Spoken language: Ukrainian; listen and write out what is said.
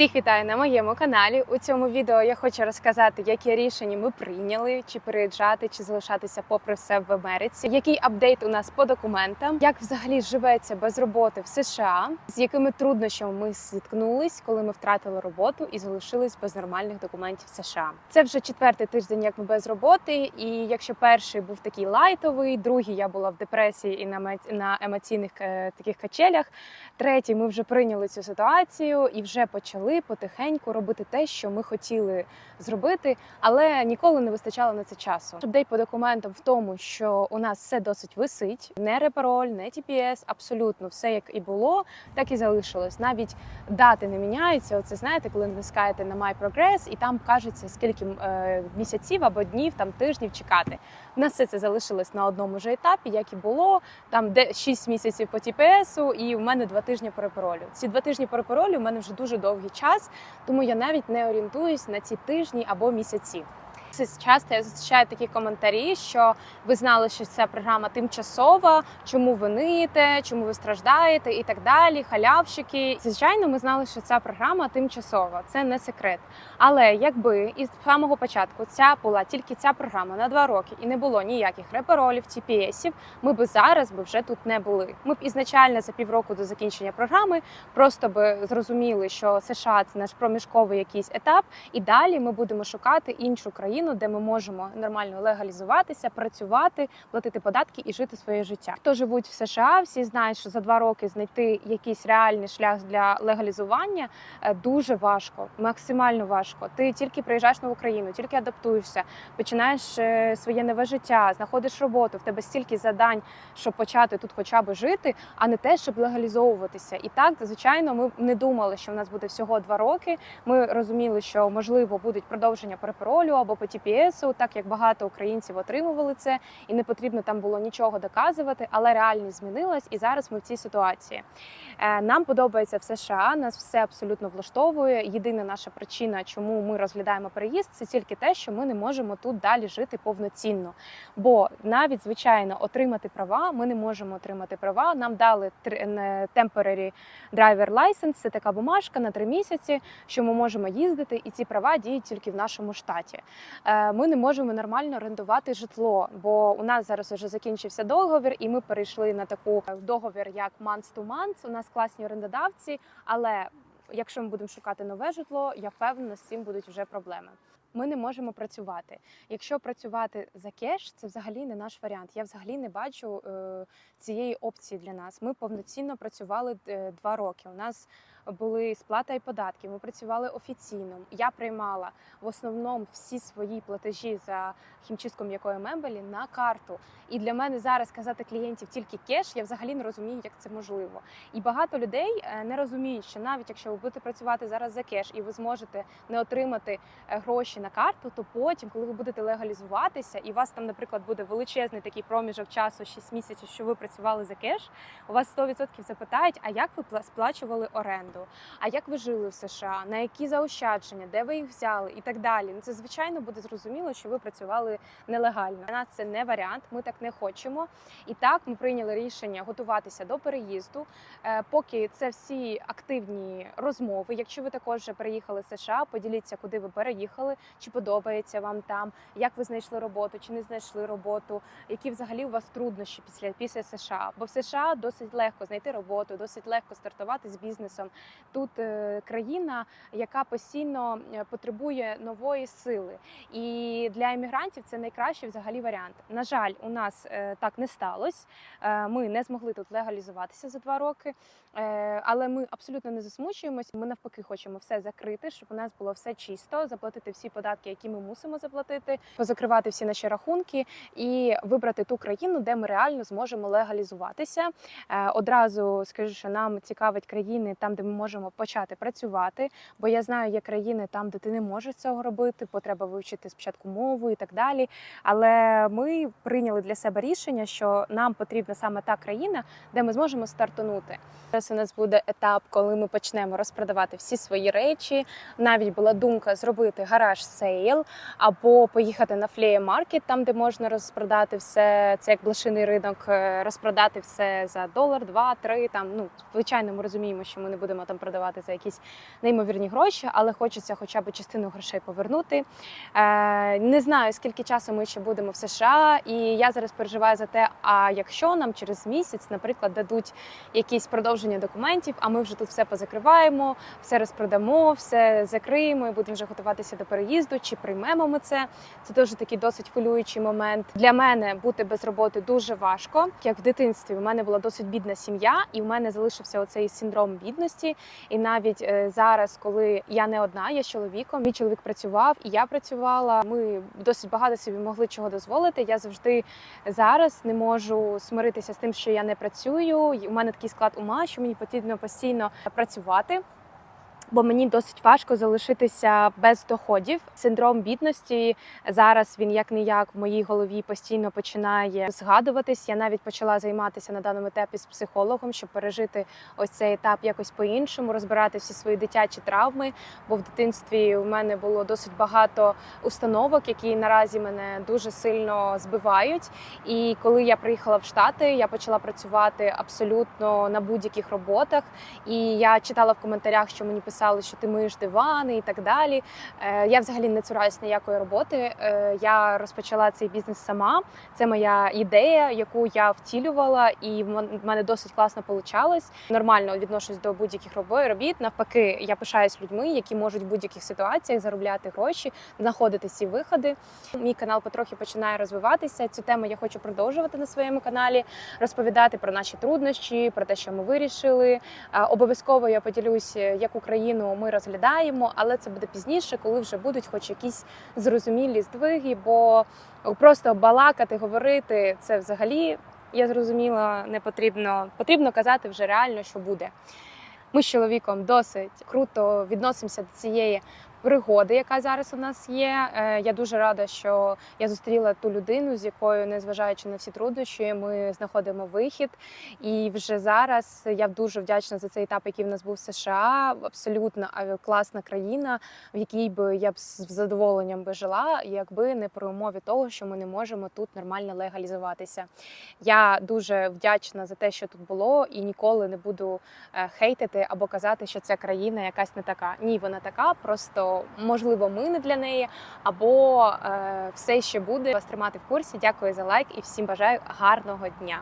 Всіх вітаю на моєму каналі. У цьому відео я хочу розказати, які рішення ми прийняли, чи переїжджати, чи залишатися попри все в Америці. Який апдейт у нас по документам, як взагалі живеться без роботи в США, з якими труднощами ми зіткнулись, коли ми втратили роботу і залишились без нормальних документів США. Це вже четвертий тиждень, як ми без роботи. І якщо перший був такий лайтовий, другий я була в депресії і на на емоційних е, таких качелях. Третій, ми вже прийняли цю ситуацію і вже почали потихеньку робити те, що ми хотіли зробити, але ніколи не вистачало на це часу. Апдейт по документам в тому, що у нас все досить висить. Не репароль, не TPS, абсолютно все як і було, так і залишилось. Навіть дати не міняються. Оце знаєте, коли натискаєте на My Progress, і там кажеться, скільки е, місяців або днів, там тижнів чекати. У нас все це залишилось на одному ж етапі, як і було. Там де 6 місяців по ТПСу, і у мене 2 тижні по репаролю. Ці 2 тижні по репаролю у мене вже дуже довгий тому я навіть не орієнтуюсь на ці тижні або місяці. Це часто я зустрічаю такі коментарі, що ви знали, що ця програма тимчасова, чому ви ниєте, чому ви страждаєте і так далі. Халявщики. Звичайно, ми знали, що ця програма тимчасова, це не секрет. Але якби із самого початку ця була тільки ця програма на два роки і не було ніяких реперолів, TPS-ів, ми б зараз би вже тут не були. Ми б ізначально за півроку до закінчення програми просто би зрозуміли, що США це наш проміжковий якийсь етап, і далі ми будемо шукати іншу країну, де ми можемо нормально легалізуватися, працювати, платити податки і жити своє життя. Хто живуть в США, всі знають, що за два роки знайти якийсь реальний шлях для легалізування е, дуже важко, максимально важко. Ти тільки приїжджаєш на Україну, тільки адаптуєшся, починаєш е, своє нове життя, знаходиш роботу. В тебе стільки задань, щоб почати тут, хоча б жити, а не те, щоб легалізовуватися. І так, звичайно, ми не думали, що в нас буде всього два роки. Ми розуміли, що можливо будуть продовження по репаролю або TPS, так як багато українців отримували це, і не потрібно там було нічого доказувати, але реальність змінилась, і зараз ми в цій ситуації. Е, Нам подобається в США, нас все абсолютно влаштовує. Єдина наша причина, чому ми розглядаємо переїзд, це тільки те, що ми не можемо тут далі жити повноцінно. Бо навіть звичайно отримати права ми не можемо отримати права. Нам дали не- temporary driver license, це така бумажка на три місяці, що ми можемо їздити, і ці права діють тільки в нашому штаті. Е, Ми не можемо нормально орендувати житло, бо у нас зараз вже закінчився договір, і ми перейшли на таку е, договір як month to month. У нас класні орендодавці, але якщо ми будемо шукати нове житло, я впевнена, з цим будуть вже проблеми. Ми не можемо працювати. Якщо працювати за кеш, це взагалі не наш варіант. Я взагалі не бачу е, цієї опції для нас. Ми повноцінно працювали е, два роки. У нас були сплата і податки. Ми працювали офіційно. Я приймала в основному всі свої платежі за хімчистку м'якої мебелі на карту. І для мене зараз казати клієнтів тільки кеш, я взагалі не розумію, як це можливо. І багато людей е, не розуміють, що навіть якщо ви будете працювати зараз за кеш і ви зможете не отримати е, гроші на карту, то потім, коли ви будете легалізуватися, і у вас там, наприклад, буде величезний такий проміжок часу, 6 місяців, що ви працювали за кеш, у вас 100% запитають, а як ви пла- сплачували оренду, а як ви жили в США, на які заощадження, де ви їх взяли і так далі. Ну це звичайно буде зрозуміло, що ви працювали нелегально. Для нас це не варіант. Ми так не хочемо. І так ми прийняли рішення готуватися до переїзду. Е, Поки це всі активні розмови. Якщо ви також вже переїхали з США, поділіться, куди ви переїхали, чи подобається вам там, як ви знайшли роботу, чи не знайшли роботу, які взагалі у вас труднощі після після США. Бо в США досить легко знайти роботу, досить легко стартувати з бізнесом. Тут е, країна, яка постійно е, потребує нової сили, і для емігрантів це найкращий взагалі варіант. На жаль, у нас е, так не сталося. Е, Ми не змогли тут легалізуватися за два роки, Е, але ми абсолютно не засмучуємось. Ми навпаки хочемо все закрити, щоб у нас було все чисто, заплатити всі податки, які ми мусимо заплатити, позакривати всі наші рахунки і вибрати ту країну, де ми реально зможемо легалізуватися. Одразу скажу, що нам цікавить країни там, де ми можемо почати працювати. Бо я знаю, є країни там, де ти не можеш цього робити, бо вивчити спочатку мову і так далі. Але ми прийняли для себе рішення, що нам потрібна саме та країна, де ми зможемо стартанути. Зараз у нас буде етап, коли ми почнемо розпродавати всі свої речі. Навіть була думка зробити гараж сейл або поїхати на флеє маркет, там де можна розпродати все. Це як блошиний ринок, е, розпродати все за долар, два, три. Там ну звичайно, ми розуміємо, що ми не будемо там продавати за якісь неймовірні гроші, але хочеться хоча б частину грошей повернути. Е, не знаю, скільки часу ми ще будемо в США, і я зараз переживаю за те, а якщо нам через місяць, наприклад, дадуть якісь продовження документів, а ми вже тут все позакриваємо, все розпродамо, все закриємо і будемо вже готуватися до переїзду, чи приймемо ми це. Це теж такий досить хвилюючий момент. Для мене бути без роботи дуже важко. Як в дитинстві у мене була досить бідна сім'я, і в мене залишився оцей синдром бідності. І навіть е, зараз, коли я не одна, я з чоловіком, мій чоловік працював, і я працювала. Ми досить багато собі могли чого дозволити. Я завжди зараз не можу смиритися з тим, що я не працюю. У мене такий склад ума, що мені потрібно постійно працювати. Бо мені досить важко залишитися без доходів. Синдром бідності зараз він як не як в моїй голові постійно починає згадуватись. Я навіть почала займатися на даному етапі з психологом, щоб пережити ось цей етап якось по-іншому, розбирати всі свої дитячі травми. Бо в дитинстві у мене було досить багато установок, які наразі мене дуже сильно збивають. І коли я приїхала в Штати, я почала працювати абсолютно на будь-яких роботах. І я читала в коментарях, що мені писали, що ти миєш дивани і так далі. Е, Я взагалі не цураюсь ніякої роботи. Е, Я розпочала цей бізнес сама. Це моя ідея, яку я втілювала, і в мен- мене досить класно получалось. Нормально відношусь до будь-яких робіт. Навпаки, я пишаюсь людьми, які можуть в будь-яких ситуаціях заробляти гроші, знаходити ці виходи. Мій канал потрохи починає розвиватися. Цю тему я хочу продовжувати на своєму каналі, розповідати про наші труднощі, про те, що ми вирішили. Е, Обов'язково я поділюсь, яку країну ми розглядаємо, але це буде пізніше, коли вже будуть хоч якісь зрозумілі здвиги, бо просто балакати, говорити це взагалі. Я зрозуміла, не потрібно. Потрібно казати вже реально, що буде. Ми з чоловіком досить круто відносимося до цієї пригоди, яка зараз у нас є. Е, Я дуже рада, що я зустріла ту людину, з якою, незважаючи на всі труднощі, ми знаходимо вихід. І вже зараз я дуже вдячна за цей етап, який в нас був в США. Абсолютно класна країна, в якій би я б з задоволенням би жила, якби не при умові того, що ми не можемо тут нормально легалізуватися. Я дуже вдячна за те, що тут було, і ніколи не буду е, хейтити або казати, що ця країна якась не така. Ні, вона така, просто можливо, ми не для неї, або е, все ще буде вас тримати в курсі. Дякую за лайк і всім бажаю гарного дня.